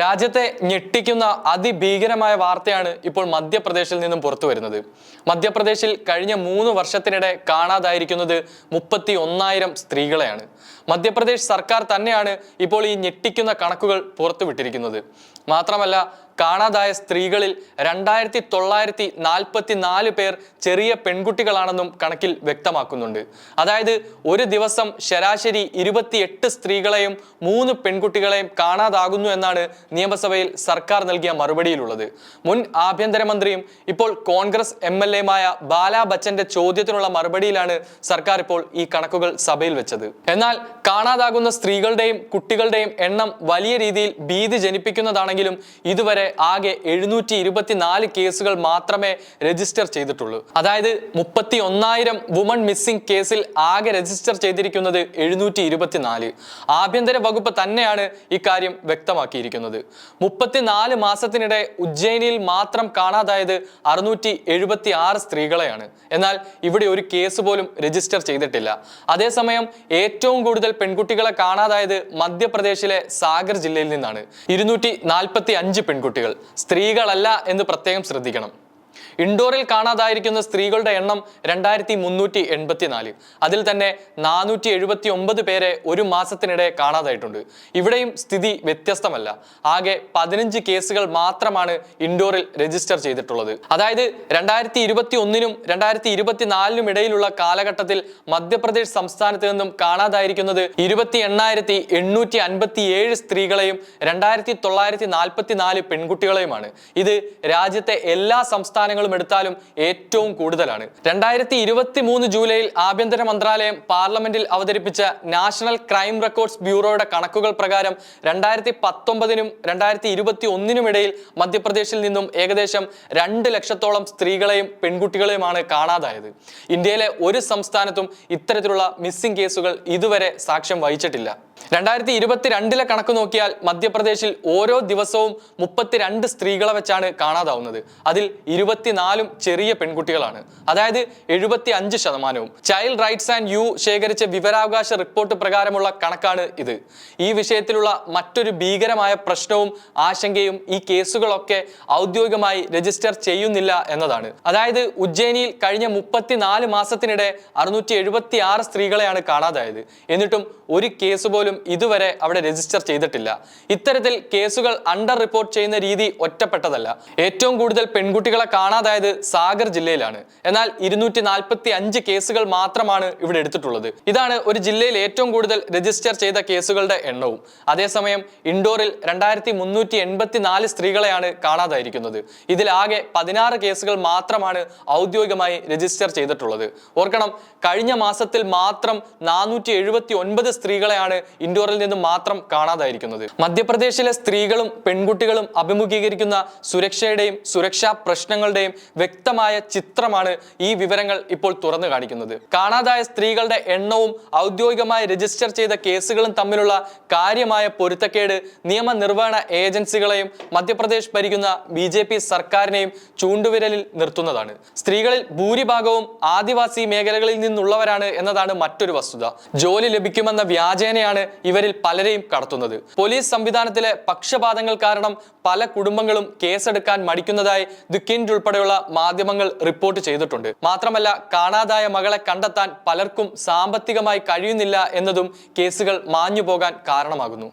രാജ്യത്തെ ഞെട്ടിക്കുന്ന അതിഭീകരമായ വാർത്തയാണ് ഇപ്പോൾ മധ്യപ്രദേശിൽ നിന്നും പുറത്തു വരുന്നത്. മധ്യപ്രദേശിൽ കഴിഞ്ഞ മൂന്ന് വർഷത്തിനിടെ കാണാതായിരിക്കുന്നത് മുപ്പത്തി ഒന്നായിരം സ്ത്രീകളെയാണ്. മധ്യപ്രദേശ് സർക്കാർ തന്നെയാണ് ഇപ്പോൾ ഈ ഞെട്ടിക്കുന്ന കണക്കുകൾ പുറത്തുവിട്ടിരിക്കുന്നത്. മാത്രമല്ല കാണാതായ സ്ത്രീകളിൽ രണ്ടായിരത്തി തൊള്ളായിരത്തി നാൽപ്പത്തി നാല് പേർ ചെറിയ പെൺകുട്ടികളാണെന്നും കണക്കിൽ വ്യക്തമാക്കുന്നുണ്ട്. അതായത് ഒരു ദിവസം ശരാശരി ഇരുപത്തിയെട്ട് സ്ത്രീകളെയും മൂന്ന് പെൺകുട്ടികളെയും കാണാതാകുന്നു എന്നാണ് നിയമസഭയിൽ സർക്കാർ നൽകിയ മറുപടിയിലുള്ളത്. മുൻ ആഭ്യന്തരമന്ത്രിയും ഇപ്പോൾ കോൺഗ്രസ് എം എൽ എമായ ബാലാ ബച്ചന്റെ ചോദ്യത്തിനുള്ള മറുപടിയിലാണ് സർക്കാർ ഇപ്പോൾ ഈ കണക്കുകൾ സഭയിൽ വെച്ചത്. എന്നാൽ കാണാതാകുന്ന സ്ത്രീകളുടെയും കുട്ടികളുടെയും എണ്ണം വലിയ രീതിയിൽ ഭീതി ജനിപ്പിക്കുന്നതാണെങ്കിലും ഇതുവരെ ആകെ എഴുന്നൂറ്റി ഇരുപത്തിനാല് കേസുകൾ മാത്രമേ രജിസ്റ്റർ ചെയ്തിട്ടുള്ളൂ. അതായത് മുപ്പത്തി ഒന്നായിരം വുമൺ മിസ്സിംഗ് കേസിൽ ആകെ രജിസ്റ്റർ ചെയ്തിരിക്കുന്നത് എഴുന്നൂറ്റി ഇരുപത്തിനാല് ആഭ്യന്തര വകുപ്പ് തന്നെയാണ് ഇക്കാര്യം വ്യക്തമാക്കിയിരിക്കുന്നത്. മുപ്പത്തിനാല് മാസത്തിനിടെ ഉജ്ജയിനിയിൽ മാത്രം കാണാതായത് അറുന്നൂറ്റി എഴുപത്തി ആറ് സ്ത്രീകളെയാണ്. എന്നാൽ ഇവിടെ ഒരു കേസ് പോലും രജിസ്റ്റർ ചെയ്തിട്ടില്ല. അതേസമയം ഏറ്റവും കൂടുതൽ പെൺകുട്ടികളെ കാണാതായത് മധ്യപ്രദേശിലെ സാഗർ ജില്ലയിൽ നിന്നാണ്. ഇരുന്നൂറ്റി നാൽപ്പത്തി അഞ്ച് പെൺകുട്ടികൾ. സ്ത്രീകളല്ല എന്ന് പ്രത്യേകം ശ്രദ്ധിക്കണം. ഇൻഡോറിൽ കാണാതായിരിക്കുന്ന സ്ത്രീകളുടെ എണ്ണം രണ്ടായിരത്തി മുന്നൂറ്റി എൺപത്തിനാല് അതിൽ തന്നെ നാനൂറ്റി എഴുപത്തി ഒമ്പത് പേരെ ഒരു മാസത്തിനിടെ കാണാതായിട്ടുണ്ട്. ഇവിടെയും സ്ഥിതി വ്യത്യസ്തമല്ല. ആകെ പതിനഞ്ച് കേസുകൾ മാത്രമാണ് ഇൻഡോറിൽ രജിസ്റ്റർ ചെയ്തിട്ടുള്ളത്. അതായത് രണ്ടായിരത്തി ഇരുപത്തി ഒന്നിനും രണ്ടായിരത്തി ഇരുപത്തിനാലിനും ഇടയിലുള്ള കാലഘട്ടത്തിൽ മധ്യപ്രദേശ് സംസ്ഥാനത്ത് നിന്നും കാണാതായിരിക്കുന്നത് ഇരുപത്തി എണ്ണായിരത്തി എണ്ണൂറ്റി അൻപത്തി ഏഴ് സ്ത്രീകളെയും രണ്ടായിരത്തി തൊള്ളായിരത്തി നാൽപ്പത്തി നാല് പെൺകുട്ടികളെയുമാണ്. ഇത് രാജ്യത്തെ എല്ലാ സംസ്ഥാനങ്ങളും എടുത്താലും ഏറ്റവും കൂടുതലാണ്. രണ്ടായിരത്തി ഇരുപത്തി മൂന്ന് ജൂലൈയിൽ ആഭ്യന്തര മന്ത്രാലയം പാർലമെന്റിൽ അവതരിപ്പിച്ച നാഷണൽ ക്രൈം റെക്കോർഡ്സ് ബ്യൂറോയുടെ കണക്കുകൾ പ്രകാരം രണ്ടായിരത്തി പത്തൊമ്പതിനും രണ്ടായിരത്തി ഇരുപത്തി ഒന്നിനും ഇടയിൽ മധ്യപ്രദേശിൽ നിന്നും ഏകദേശം രണ്ട് ലക്ഷത്തോളം സ്ത്രീകളെയും പെൺകുട്ടികളെയുമാണ് കാണാതായത്. ഇന്ത്യയിലെ ഒരു സംസ്ഥാനത്തും ഇത്തരത്തിലുള്ള മിസ്സിംഗ് കേസുകൾ ഇതുവരെ സാക്ഷ്യം വഹിച്ചിട്ടില്ല. രണ്ടായിരത്തി ഇരുപത്തിരണ്ടിലെ കണക്ക് നോക്കിയാൽ മധ്യപ്രദേശിൽ ഓരോ ദിവസവും മുപ്പത്തിരണ്ട് സ്ത്രീകളെ വെച്ചാണ് കാണാതാവുന്നത്. അതിൽ ഇരുപത്തിനാലും ചെറിയ പെൺകുട്ടികളാണ്. അതായത് എഴുപത്തി അഞ്ച് ശതമാനവും. ചൈൽഡ് റൈറ്റ്സ് ആൻഡ് യു ശേഖരിച്ച വിവരാവകാശ റിപ്പോർട്ട് പ്രകാരമുള്ള കണക്കാണ് ഇത്. ഈ വിഷയത്തിലുള്ള മറ്റൊരു ഭീകരമായ പ്രശ്നവും ആശങ്കയും ഈ കേസുകളൊക്കെ ഔദ്യോഗികമായി രജിസ്റ്റർ ചെയ്യുന്നില്ല എന്നതാണ്. അതായത് ഉജ്ജയിനിയിൽ കഴിഞ്ഞ മുപ്പത്തിനാല് മാസത്തിനിടെ അറുന്നൂറ്റി എഴുപത്തി ആറ് സ്ത്രീകളെയാണ് കാണാതായത്. എന്നിട്ടും ഒരു കേസ് പോലും ഇതുവരെ അവിടെ രജിസ്റ്റർ ചെയ്തിട്ടില്ല. ഇത്തരത്തിൽ കേസുകൾ അണ്ടർ റിപ്പോർട്ട് ചെയ്യുന്ന രീതി ഒറ്റപ്പെട്ടതല്ല. ഏറ്റവും കൂടുതൽ പെൺകുട്ടികളെ കാണാതായത് സാഗർ ജില്ലയിലാണ്. എന്നാൽ ഇരുന്നൂറ്റി നാൽപ്പത്തി അഞ്ച് കേസുകൾ മാത്രമാണ് ഇവിടെ എടുത്തിട്ടുള്ളത്. ഇതാണ് ഒരു ജില്ലയിൽ ഏറ്റവും കൂടുതൽ രജിസ്റ്റർ ചെയ്ത കേസുകളുടെ എണ്ണവും. അതേസമയം ഇൻഡോറിൽ രണ്ടായിരത്തി മുന്നൂറ്റി എൺപത്തി നാല് സ്ത്രീകളെയാണ് കാണാതായിരിക്കുന്നത്. ഇതിലാകെ പതിനാറ് കേസുകൾ മാത്രമാണ് ഔദ്യോഗികമായി രജിസ്റ്റർ ചെയ്തിട്ടുള്ളത്. ഓർക്കണം കഴിഞ്ഞ മാസത്തിൽ മാത്രം നാനൂറ്റി എഴുപത്തി ഒൻപത് സ്ത്രീകളെയാണ് ഇൻഡോറിൽ നിന്ന് മാത്രം കാണാതായിരിക്കുന്നത്. മധ്യപ്രദേശിലെ സ്ത്രീകളും പെൺകുട്ടികളും അഭിമുഖീകരിക്കുന്ന സുരക്ഷയുടെയും സുരക്ഷാ പ്രശ്നങ്ങളുടെയും വ്യക്തമായ ചിത്രമാണ് ഈ വിവരങ്ങൾ ഇപ്പോൾ തുറന്നു കാണിക്കുന്നത്. കാണാതായ സ്ത്രീകളുടെ എണ്ണവും ഔദ്യോഗികമായി രജിസ്റ്റർ ചെയ്ത കേസുകളും തമ്മിലുള്ള കാര്യമായ പൊരുത്തക്കേട് നിയമനിർവഹണ ഏജൻസികളെയും മധ്യപ്രദേശ് ഭരിക്കുന്ന ബി ജെ പി സർക്കാരിനെയും ചൂണ്ടുവിരലിൽ നിർത്തുന്നതാണ്. സ്ത്രീകളിൽ ഭൂരിഭാഗവും ആദിവാസി മേഖലകളിൽ നിന്നുള്ളവരാണ് എന്നതാണ് മറ്റൊരു വസ്തുത. ജോലി ലഭിക്കുമെന്ന വ്യാജേനയാണ് ഇവരിൽ പലരെയും കടത്തുന്നത്. പോലീസ് സംവിധാനത്തിലെ പക്ഷപാതങ്ങൾ കാരണം പല കുടുംബങ്ങളും കേസെടുക്കാൻ മടിക്കുന്നതായി ദി കിൻഡ് ഉൾപ്പെടെയുള്ള മാധ്യമങ്ങൾ റിപ്പോർട്ട് ചെയ്തിട്ടുണ്ട്. മാത്രമല്ല കാണാതായ മകളെ കണ്ടെത്താൻ പലർക്കും സാമ്പത്തികമായി കഴിയുന്നില്ല എന്നതും കേസുകൾ മാഞ്ഞു പോകാൻ കാരണമാകുന്നു.